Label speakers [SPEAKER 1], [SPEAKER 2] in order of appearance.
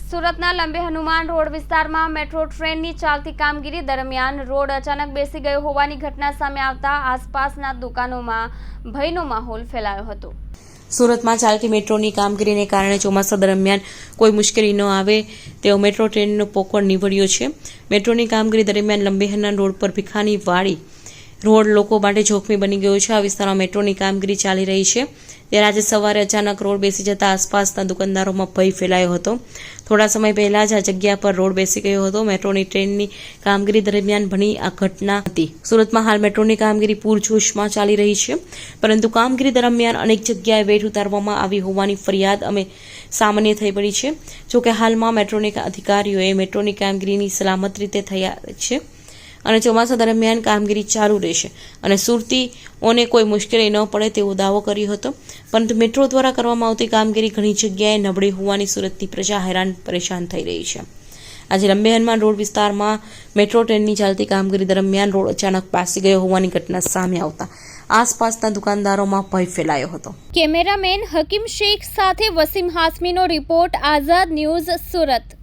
[SPEAKER 1] સુરતના લંબે હનુમાન રોડ વિસ્તારમાં મેટ્રો ટ્રેનની ચાલતી કામગીરી દરમિયાન રોડ અચાનક બેસી ગયો હોવાની ઘટના સામે આવતા આસપાસના દુકાનોમાં ભયનો માહોલ ફેલાયો હતો.
[SPEAKER 2] સુરતમાં ચાલતી મેટ્રોની કામગીરીને કારણે ચોમાસા દરમિયાન કોઈ મુશ્કેલી ન આવે તેવો મેટ્રો ટ્રેનનો પોકળ નીવડ્યો છે. મેટ્રોની કામગીરી દરમિયાન લંબેહરના રોડ પર ભીખાની વાડી રોડ લોકો માટે જોખમી બની ગયો છે. આ વિસ્તારમાં મેટ્રોની કામગીરી ચાલી રહી છે. ત્યારે આજે સવારે અચાનક રોડ બેસી જતા આસપાસના દુકાનદારોમાં ભય ફેલાયો હતો. થોડા સમય પહેલા જ આ જગ્યા પર રોડ બેસી ગયો હતો. મેટ્રોની ટ્રેનની કામગીરી દરમિયાન ઘણી આ ઘટના હતી. સુરતમાં હાલ મેટ્રોની કામગીરી પૂરજોશમાં ચાલી રહી છે. પરંતુ કામગીરી દરમિયાન અનેક જગ્યાએ વેઠ ઉતારવામાં આવી હોવાની ફરિયાદ અમે સામાન્ય થઈ પડી છે. જોકે હાલમાં મેટ્રોની અધિકારીઓએ મેટ્રોની કામગીરીની સલામત રીતે થયા છે. અને ચોમાસા દરમિયાન કામગીરી ચાલુ રહેશે. અને સુરતીઓને કોઈ મુશ્કેલી ન પડે તેવો દાવો કર્યો હતો. પરંતુ મેટ્રો દ્વારા કરવામાં આવતી કામગીરી ઘણી જગ્યાએ નબળી હોવાની સુરતની પ્રજા હેરાન પરેશાન થઈ રહી છે. આજે લંબે હનુમાન રોડ વિસ્તારમાં મેટ્રો ટ્રેનની ચાલતી કામગીરી દરમિયાન રોડ અચાનક પાસી ગયો હોવાની ઘટના સામે આવતા આસપાસના દુકાનદારોમાં ભય ફેલાયો હતો.
[SPEAKER 1] કેમેરામેન હકીમ શેખ સાથે વસીમ હાસમીનો રિપોર્ટ આઝાદ ન્યૂઝ સુરત.